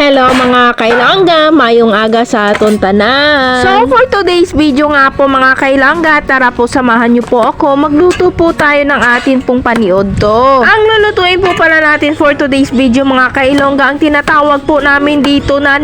Hello mga kailangga, mayong aga sa aton tanan. So for today's video nga po mga kailangga, tara po samahan niyo po ako. Magluto po tayo ng atin pong paniod to. Ang lulutuin po pala natin for today's video mga kailongga, ang tinatawag po namin dito na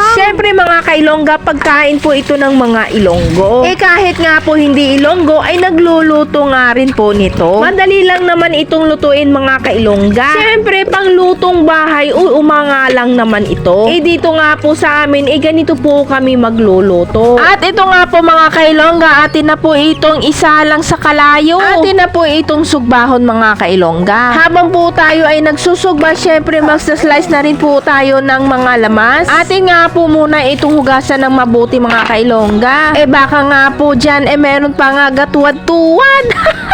nilagpang. Siyempre mga kailongga, pagkain po ito ng mga ilonggo. Eh kahit nga po hindi ilonggo, ay nagluluto nga rin po nito. Madali lang naman itong lutuin mga kailongga. Siyempre pang lutong bahay, uy, umanga lang naman ito. Eh dito nga po sa amin, eh ganito po kami magluluto. At ito nga po mga kailongga, atin na po itong isa lang sa kalayo. Atin na po itong sugbahon mga kailongga. Habang po tayo ay nagsusugba, syempre magsa-slice na rin po tayo ng mga lamas. Atin nga po muna itong hugasan ng mabuti mga kailongga. Eh baka nga po dyan, eh meron pa nga gatuwad-tuwad.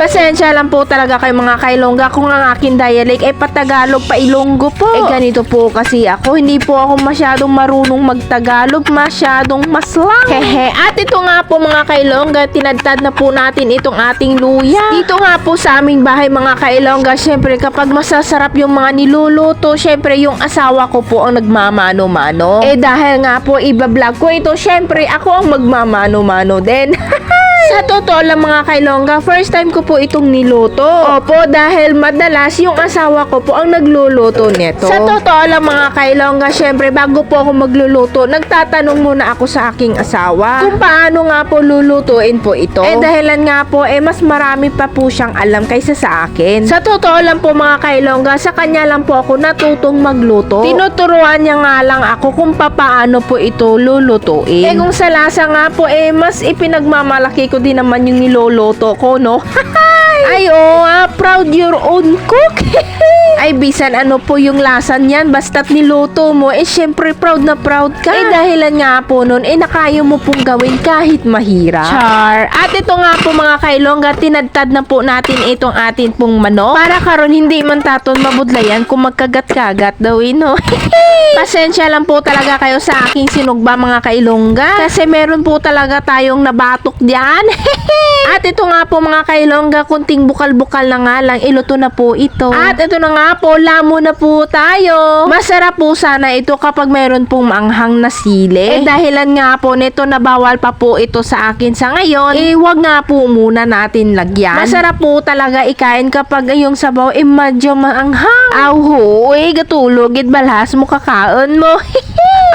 Pasensya lang po talaga kay mga kailongga kung ang aking dialect ay patagalog pa ilonggo po. Eh ganito po kasi ako, hindi po ako masyadong marunong magtagalog, masyadong maslang. Hehe, at ito nga po mga kailongga, tinadtad na po natin itong ating luya. Dito nga po sa aming bahay mga kailongga, syempre kapag masasarap yung mga niluluto, syempre yung asawa ko po ang nagmamano-mano. Eh dahil nga po iba-vlog ko ito, syempre ako ang magmamano-mano din. Sa totoo lang mga kailongga, first time ko po itong niluto. Opo, dahil madalas yung asawa ko po ang nagluluto nito. Sa totoo lang mga kailongga, syempre bago po ako magluluto, nagtatanong muna ako sa aking asawa kung paano nga po lulutuin po ito. Eh dahilan nga po, eh mas marami pa po siyang alam kaysa sa akin. Sa totoo lang po mga kailongga, sa kanya lang po ako natutong magluto. Tinuturuan niya nga lang ako kung papaano po ito lulutuin. Eh kung sa lasa nga po, eh mas ipinagmamalaki ko din naman yung niloloto ko, no? Ay, oo ah, proud your own cook. Ay, bisan ano po yung lasa niyan, basta't niluto mo, eh syempre proud na proud ka. Eh dahilan nga po nun, eh nakaya mo pong gawin kahit mahirap. Char. At ito nga po mga kailongga, tinadtad na po natin itong atin pong manok. Para karon hindi man taton mabudlayan kung magkagat-kagat daw eh, no? Pasensya lang po talaga kayo sa aking sinugba mga kailongga. Kasi meron po talaga tayong nabatok diyan. At ito nga po mga kailongga, kunting bukal-bukal na nga lang, iluto na po ito. At ito na nga po, lamo na po tayo. Masarap po sana ito kapag meron pong maanghang na sili. Eh dahilan nga po nito na bawal pa po ito sa akin sa ngayon, eh wag nga po muna natin lagyan. Masarap po talaga ikain kapag yung sabaw eh medyo maanghang. Aw ho, eh gatulog, it balhas mo kakaon mo.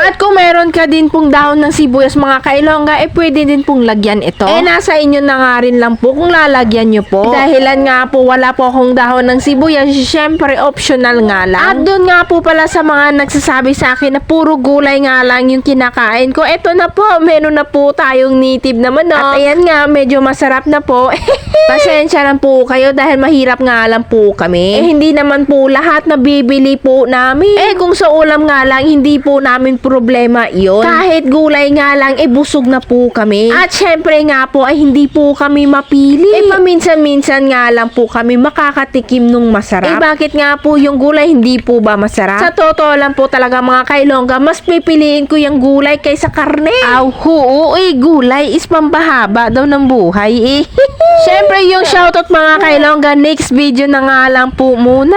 At kung meron ka din pong dahon ng sibuyas mga kailongga, eh pwede din pong lagyan ito. Eh nasa inyo na nga rin lang po kung lalagyan nyo po. Dahilan nga po wala po akong dahon ng sibuyas, syempre optional nga lang. At doon nga po pala sa mga nagsasabi sa akin na puro gulay nga lang yung kinakain ko. Eto na po, meron na po tayong native na manok. At ayan nga, medyo masarap na po. Pasensya lang po kayo dahil mahirap nga lang po kami. Eh hindi naman po lahat na bibili po namin. Eh kung sa ulam nga lang, hindi po namin problema iyon. Kahit gulay nga lang, eh busog na po kami. At syempre nga po, ay hindi po kami mapili. Eh paminsan-minsan nga lang po kami makakatikim nung masarap. Eh bakit nga po yung gulay hindi po ba masarap? Sa totoo lang po talaga mga kailongga, mas pipiliin ko yung gulay kaysa karne. Aw, hoo, eh gulay is pambahaba daw ng buhay eh. Syempre yung shoutout mga kailongga, next video na nga lang po muna.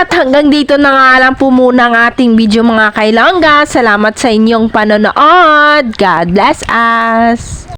At hanggang dito na nga lang po muna ang ating video mga kailongga. Salamat sa inyong panonood. God bless us.